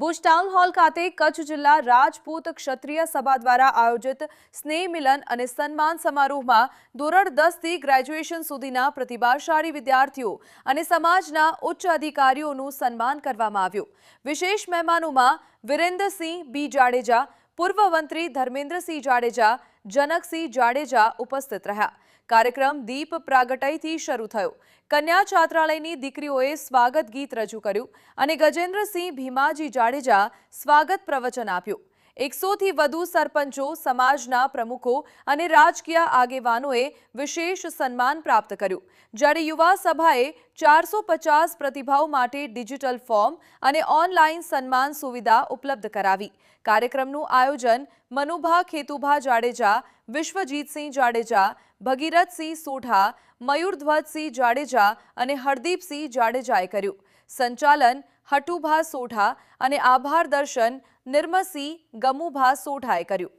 Bhuj town hall ખાતે કચ્છ જિલ્લા રાજપૂત ક્ષત્રિય સભા દ્વારા આયોજિત સ્નેહ મિલન અને સન્માન સમારોહમાં ધોરણ દસથી ગ્રેજ્યુએશન સુધીના પ્રતિભાશાળી વિદ્યાર્થીઓ અને સમાજના ઉચ્ચ અધિકારીઓનું સન્માન કરવામાં આવ્યું. વિશેષ મહેમાનોમાં વિરેન્દ્રસિંહ બી જાડેજા, પૂર્વ મંત્રી ધર્મેન્દ્રસિંહ જાડેજા જનકસિંહ જાડેજા ઉપસ્થિત રહ્યા. કાર્યક્રમ દીપ પ્રાગટયથી શરૂ થયો. કન્યા છાત્રાલયની દીકરીઓએ સ્વાગત ગીત રજૂ કર્યું અને ગજેન્દ્રસિંહ ભીમાજી જાડેજા સ્વાગત પ્રવચન આપ્યું. એકસોથી વધુ સરપંચો, સમાજના પ્રમુખો અને રાજકીય આગેવાનોએ વિશેષ સન્માન પ્રાપ્ત કર્યું. જ્યારે યુવા સભાએ ચારસો પચાસ પ્રતિભાવ માટે ડિજિટલ ફોર્મ અને ઓનલાઈન સન્માન સુવિધા ઉપલબ્ધ કરાવી. કાર્યક્રમનું આયોજન મનુભા ખેતુભા જાડેજા, વિશ્વજીતસિંહ જાડેજા, ભગીરથસિંહ સોઢા, મયુરધ્વજસિંહ જાડેજા અને હરદીપસિંહ જાડેજાએ કર્યું. સંચાલન હટુભા સોઢા અને આભાર દર્શન નિર્મસિંહ ગમુભા સોઢાએ કર્યું.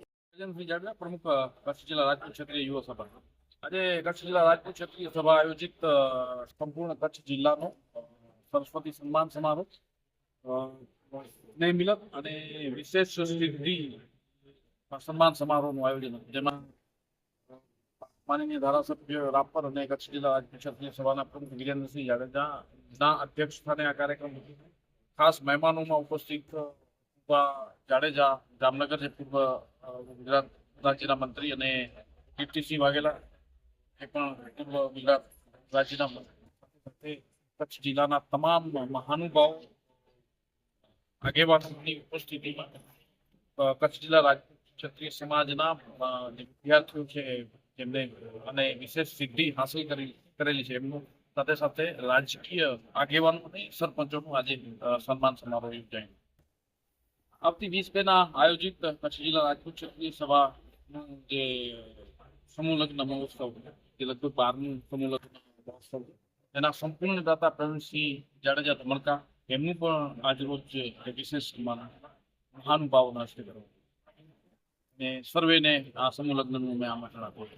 પ્રમુખ કચ્છ જિલ્લા રાજપૂત ક્ષત્રિય યુવા સભા. આજે કચ્છ જિલ્લા રાજપૂત ક્ષત્રિય સભા આયોજિત સંપૂર્ણ કચ્છ જિલ્લાનો સરસ્વતી સન્માન સમારોહ મિલક અને વિશેષ સન્માન સમારોહનું આયોજન જેમાં માનનીય ધારાસભ્ય રાપર અને કચ્છ જિલ્લા ક્ષત્રિય સભાના પ્રમુખ વિરેન્દ્રસિંહ જાડેજાના અધ્યક્ષ સ્થાને આ કાર્યક્રમ ખાસ મહેમાનોમાં ઉપસ્થિત અ, જાડેજા જામનગર છે પૂર્વ ગુજરાત રાજ્યના મંત્રી અને કીર્તિસિંહ વાઘેલા એ પણ પૂર્વ ગુજરાત રાજ્યના મંત્રી. કચ્છ જિલ્લાના તમામ મહાનુભાવો આગેવાનોની ઉપસ્થિતિમાં કચ્છ જિલ્લા ક્ષત્રિય સમાજના જે વિદ્યાર્થીઓ છે જેમને અને વિશેષ સિદ્ધિ હાંસલ કરી કરેલી છે. એમનું સાથે સાથે રાજકીય આગેવાનો અને સરપંચોનું આજે સન્માન સમારોહ યોજાય. આવતી વીસ પેના આયોજિત કચ્છ જિલ્લા રાજપૂત ક્ષત્રિય સભાનું જે સમૂહ લગ્ન મહોત્સવ જે લગભગ બારમું સમૂહ લગ્ન મહોત્સવ એના સંપૂર્ણ દાતા પ્રવીણસિંહ જાડેજા ધમણકા એમનું પણ આજરોજ વિશેષ સન્માન મહાનુભાવોના હસ્તે કરવું ને સર્વેને આ સમૂહ લગ્નનું મેં આમંત્રણ આપ્યું